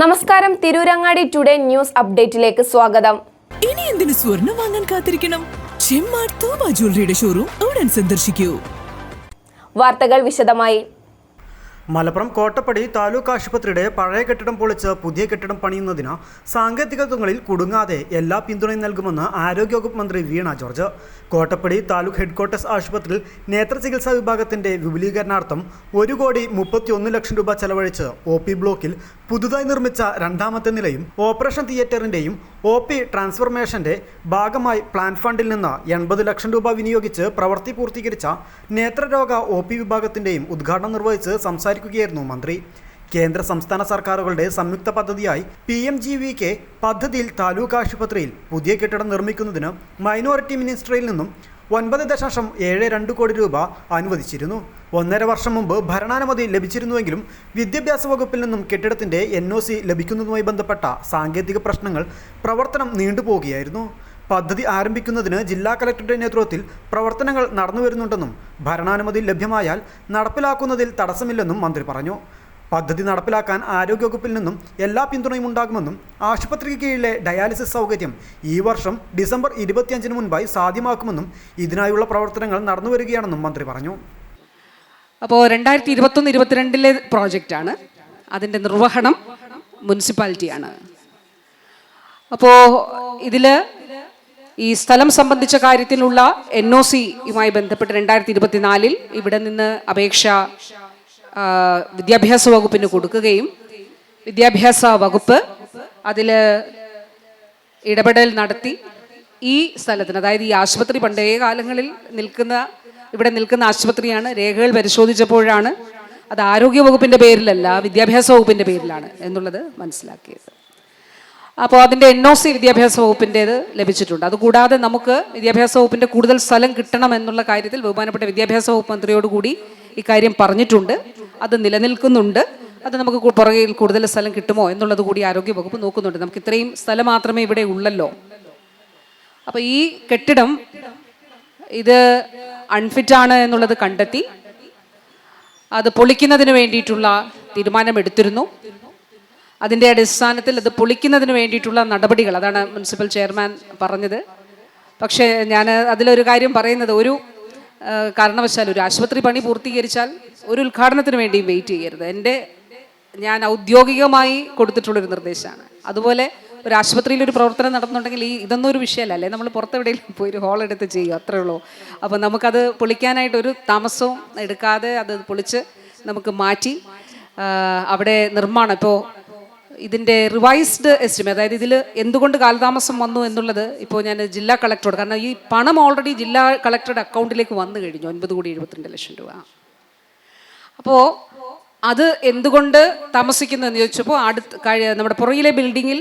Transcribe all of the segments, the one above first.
നമസ്കാരം. Tirurangadi today news അപ്ഡേറ്റിലേക്ക് സ്വാഗതം. ഇനി എന്തിനു സ്വർണം വാങ്ങാൻ കാത്തിരിക്കണം? ചെമ്മാട് തോമ ജ്വല്ലറിയുടെ ഷോറൂം ഉടൻ സന്ദർശിക്കൂ. വാർത്തകൾ വിശദമായി. മലപ്പുറം കോട്ടപ്പടി താലൂക്ക് ആശുപത്രിയുടെ പഴയ കെട്ടിടം പൊളിച്ച് പുതിയ കെട്ടിടം പണിയുന്നതിന് സാങ്കേതികത്വങ്ങളിൽ കുടുങ്ങാതെ എല്ലാ പിന്തുണയും നൽകുമെന്ന് ആരോഗ്യവകുപ്പ് മന്ത്രി വീണ ജോർജ്. കോട്ടപ്പടി താലൂക്ക് ഹെഡ്ക്വാർട്ടേഴ്സ് ആശുപത്രിയിൽ നേത്ര ചികിത്സാ വിഭാഗത്തിന്റെ വിപുലീകരണാർത്ഥം ഒരു കോടി മുപ്പത്തിയൊന്ന് ലക്ഷം രൂപ ചെലവഴിച്ച് ഒ പി ബ്ലോക്കിൽ പുതുതായി നിർമ്മിച്ച രണ്ടാമത്തെ നിലയും ഓപ്പറേഷൻ തിയേറ്ററിന്റെയും ഒ പി ട്രാൻസ്ഫർമേഷന്റെ ഭാഗമായി പ്ലാൻ ഫണ്ടിൽ നിന്ന് എൺപത് ലക്ഷം രൂപ വിനിയോഗിച്ച് പ്രവൃത്തി പൂർത്തീകരിച്ച നേത്രരോഗ ഒ പി വിഭാഗത്തിന്റെയും ഉദ്ഘാടനം നിർവഹിച്ച് സംസാരിക്കുകയായിരുന്നു മന്ത്രി. കേന്ദ്ര സംസ്ഥാന സർക്കാരുകളുടെ സംയുക്ത പദ്ധതിയായി P M G V K പദ്ധതിയിൽ താലൂക്ക് ആശുപത്രിയിൽ പുതിയ കെട്ടിടം നിർമ്മിക്കുന്നതിന് മൈനോറിറ്റി മിനിസ്ട്രിയിൽ നിന്നും ഒൻപത് ദശാംശം ഏഴ് രണ്ട് കോടി രൂപ അനുവദിച്ചിരുന്നു. ഒന്നര വർഷം മുമ്പ് ഭരണാനുമതി ലഭിച്ചിരുന്നുവെങ്കിലും വിദ്യാഭ്യാസ വകുപ്പിൽ നിന്നും കെട്ടിടത്തിന്റെ എൻ ഒ സി ലഭിക്കുന്നതുമായി ബന്ധപ്പെട്ട സാങ്കേതിക പ്രശ്നങ്ങൾ പ്രവർത്തനം നീണ്ടുപോകുകയായിരുന്നു പദ്ധതി ആരംഭിക്കുന്നതിന് ജില്ലാ കലക്ടറുടെ നേതൃത്വത്തിൽ പ്രവർത്തനങ്ങൾ നടന്നു വരുന്നുണ്ടെന്നും ഭരണാനുമതി ലഭ്യമായാൽ നടപ്പിലാക്കുന്നതിൽ തടസ്സമില്ലെന്നും മന്ത്രി പറഞ്ഞു. പദ്ധതി നടപ്പിലാക്കാൻ ആരോഗ്യവകുപ്പിൽ നിന്നും എല്ലാ പിന്തുണയും ഉണ്ടാകുമെന്നും ആശുപത്രിക്ക് കീഴിലെ ഡയാലിസിസ് സൗകര്യം ഈ വർഷം ഡിസംബർ ഇരുപത്തിയഞ്ചിന് മുൻപായി സാധ്യമാക്കുമെന്നും ഇതിനായുള്ള പ്രവർത്തനങ്ങൾ നടന്നു വരികയാണെന്നും മന്ത്രി പറഞ്ഞു. അപ്പോൾ രണ്ടായിരത്തി ഇരുപത്തൊന്ന് ഇരുപത്തിരണ്ടിലെ പ്രോജക്റ്റാണ്. അതിന്റെ നിർവഹണം മുനിസിപ്പാലിറ്റിയാണ്. അപ്പോൾ ഇതിൽ ഈ സ്ഥലം സംബന്ധിച്ച കാര്യത്തിലുള്ള എൻ ഒ സിയുമായി ബന്ധപ്പെട്ട് രണ്ടായിരത്തി ഇരുപത്തിനാലിൽ ഇവിടെ നിന്ന് അപേക്ഷ വിദ്യാഭ്യാസ വകുപ്പിന് കൊടുക്കുകയും വിദ്യാഭ്യാസ വകുപ്പ് അതിൽ ഇടപെടൽ നടത്തി ഈ സ്ഥലത്തിന് അതായത് ഈ ആശുപത്രി പണ്ടേ കാലങ്ങളിൽ നിൽക്കുന്ന ഇവിടെ നിൽക്കുന്ന ആശുപത്രിയാണ് രേഖകൾ പരിശോധിച്ചപ്പോഴാണ് അത് ആരോഗ്യ വകുപ്പിന്റെ പേരിലല്ല വിദ്യാഭ്യാസ വകുപ്പിന്റെ പേരിലാണ് എന്നുള്ളത് മനസ്സിലാക്കിയത്. അപ്പോൾ അതിന്റെ എൻ ഒ സി വിദ്യാഭ്യാസ വകുപ്പിന്റേത് ലഭിച്ചിട്ടുണ്ട്. അതുകൂടാതെ നമുക്ക് വിദ്യാഭ്യാസ വകുപ്പിന്റെ കൂടുതൽ സ്ഥലം കിട്ടണം എന്നുള്ള കാര്യത്തിൽ ബഹുമാനപ്പെട്ട വിദ്യാഭ്യാസ വകുപ്പ് മന്ത്രിയോടുകൂടി ഇക്കാര്യം പറഞ്ഞിട്ടുണ്ട്. അത് നിലനിൽക്കുന്നുണ്ട്. അത് നമുക്ക് പുറകിൽ കൂടുതൽ സ്ഥലം കിട്ടുമോ എന്നുള്ളത് കൂടി ആരോഗ്യ വകുപ്പ് നോക്കുന്നുണ്ട്. നമുക്ക് ഇത്രയും സ്ഥലം മാത്രമേ ഇവിടെ ഉള്ളല്ലോ. അപ്പോൾ ഈ കെട്ടിടം ഇത് അൺഫിറ്റാണ് എന്നുള്ളത് കണ്ടെത്തി. അത് പൊളിക്കുന്നതിന് വേണ്ടിയിട്ടുള്ള തീരുമാനമെടുത്തിരുന്നു. അതിന്റെ അടിസ്ഥാനത്തിൽ അത് പൊളിക്കുന്നതിന് വേണ്ടിയിട്ടുള്ള നടപടികൾ അതാണ് മുനിസിപ്പൽ ചെയർമാൻ പറഞ്ഞത്. പക്ഷേ ഞാൻ അതിലൊരു കാര്യം പറയുന്നത് ഒരു കാരണവശാൽ ഒരു ആശുപത്രി പണി പൂർത്തീകരിച്ചാൽ ഒരു ഉദ്ഘാടനത്തിന് വേണ്ടി വെയിറ്റ് ചെയ്യരുത്. എന്റെ ഞാൻ ഔദ്യോഗികമായി കൊടുത്തിട്ടുള്ളൊരു നിർദ്ദേശമാണ്. അതുപോലെ ഒരു ആശുപത്രിയിൽ ഒരു പ്രവർത്തനം നടന്നുണ്ടെങ്കിൽ ഈ ഇതൊന്നും ഒരു വിഷയമല്ല. അല്ലേ? നമ്മൾ പുറത്തെവിടെയെങ്കിലും പോയി ഒരു ഹോൾ എടുത്ത് ചെയ്യുക അത്രേ ഉള്ളൂ. അപ്പോൾ നമുക്കത് പൊളിക്കാനായിട്ട് ഒരു താമസവും എടുക്കാതെ അത് പൊളിച്ച് നമുക്ക് മാറ്റി അവിടെ നിർമ്മാണം. ഇപ്പോൾ ഇതിന്റെ റിവൈസ്ഡ് എസ്റ്റിമേറ്റ് അതായത് ഇതിൽ എന്തുകൊണ്ട് കാലതാമസം വന്നു എന്നുള്ളത് ഇപ്പോൾ ഞാൻ ജില്ലാ കളക്ടറോട് കാരണം ഈ പണം ഓൾറെഡി ജില്ലാ കളക്ടറുടെ അക്കൗണ്ടിലേക്ക് വന്നു കഴിഞ്ഞു ഒൻപത് കോടി എഴുപത്തിരണ്ട് ലക്ഷം രൂപ. അപ്പോൾ അത് എന്തുകൊണ്ട് താമസിക്കുന്നു എന്ന് ചോദിച്ചപ്പോൾ അടുത്ത് നമ്മുടെ പുറകിലെ ബിൽഡിങ്ങിൽ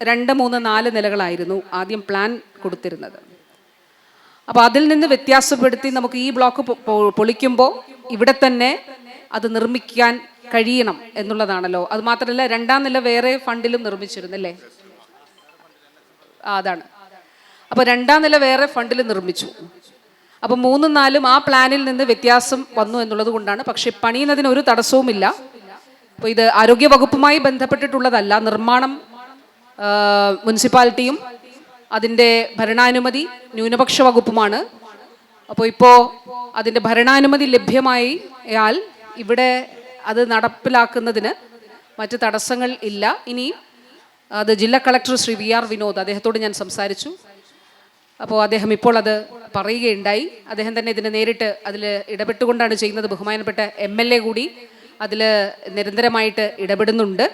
രണ്ട് മൂന്ന് നാല് നിലകളായിരുന്നു ആദ്യം പ്ലാൻ കൊടുത്തിരുന്നത്. അപ്പോൾ അതിൽ നിന്ന് വ്യത്യാസപ്പെടുത്തി നമുക്ക് ഈ ബ്ലോക്ക് പൊളിക്കുമ്പോൾ ഇവിടെ തന്നെ അത് നിർമ്മിക്കാൻ കഴിയണം എന്നുള്ളതാണല്ലോ. അത് മാത്രമല്ല രണ്ടാം നില വേറെ ഫണ്ടിലും നിർമ്മിച്ചിരുന്നല്ലേ? അതാണ്. അപ്പോൾ രണ്ടാം നില വേറെ ഫണ്ടിൽ നിർമ്മിച്ചു. അപ്പോൾ മൂന്നും നാലും ആ പ്ലാനിൽ നിന്ന് വ്യത്യാസം വന്നു എന്നുള്ളത് കൊണ്ടാണ്. പക്ഷേ പണിയുന്നതിന് ഒരു തടസ്സവുമില്ല. അപ്പോൾ ഇത് ആരോഗ്യ വകുപ്പുമായി ബന്ധപ്പെട്ടിട്ടുള്ളതല്ല. നിർമ്മാണം മുനിസിപ്പാലിറ്റിയും അതിന്റെ ഭരണാനുമതി ന്യൂനപക്ഷ വകുപ്പുമാണ്. അപ്പോൾ ഇപ്പോൾ അതിന്റെ ഭരണാനുമതി ലഭ്യമായാൽ ഇവിടെ അത് നടപ്പിലാക്കുന്നതിന് മറ്റ് തടസ്സങ്ങൾ ഇല്ല. ഇനി അത് ജില്ലാ collector Shri V R Vinod അദ്ദേഹത്തോട് ഞാൻ സംസാരിച്ചു. അപ്പോൾ അദ്ദേഹം ഇപ്പോൾ അത് പറയുകയുണ്ടായി. അദ്ദേഹം തന്നെ ഇതിന് നേരിട്ട് അതിൽ ഇടപെട്ടുകൊണ്ടാണ് ചെയ്യുന്നത്. ബഹുമാനപ്പെട്ട എം എൽ എ കൂടി അതിൽ നിരന്തരമായിട്ട് ഇടപെടുന്നുണ്ട്.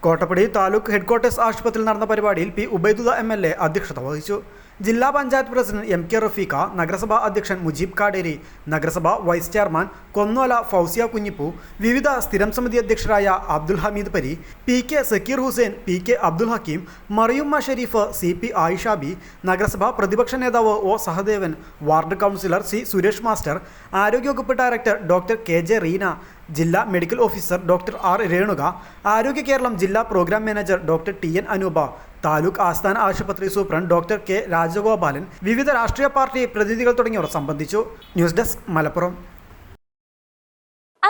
കോട്ടപ്പടി താലൂക്ക് ഹെഡ്ക്വാർട്ടേഴ്സ് ആശുപത്രിയിൽ നടന്ന പരിപാടിയിൽ P Ubaidulla M L A അധ്യക്ഷത വഹിച്ചു. ജില്ലാ panchayat president M K Rafeeqa നഗരസഭാ അധ്യക്ഷൻ മുജീബ് കാടേരി നഗരസഭാ വൈസ് ചെയർമാൻ കൊന്നോല ഫൗസിയ കുഞ്ഞിപ്പു വിവിധ സ്ഥിരം സമിതി അധ്യക്ഷരായ Abdul Hameed Pari P K Zakir Hussain P K Abdul Hakeem Mariyumma Sherif C P Ayishabi നഗരസഭാ പ്രതിപക്ഷ നേതാവ് O Sahadevan ward councillor C Suresh master ആരോഗ്യവകുപ്പ് director doctor K J Reena ജില്ലാ medical officer doctor R Renuka ആരോഗ്യ കേരളം ജില്ലാ programme manager doctor T N Anoopa taluk ആസ്ഥാന ആശുപത്രി superintendent doctor K Rajagopalan വിവിധ രാഷ്ട്രീയ പാർട്ടി പ്രതിനിധികൾ തുടങ്ങിയവർ സംബന്ധിച്ചു. News desk Malappuram.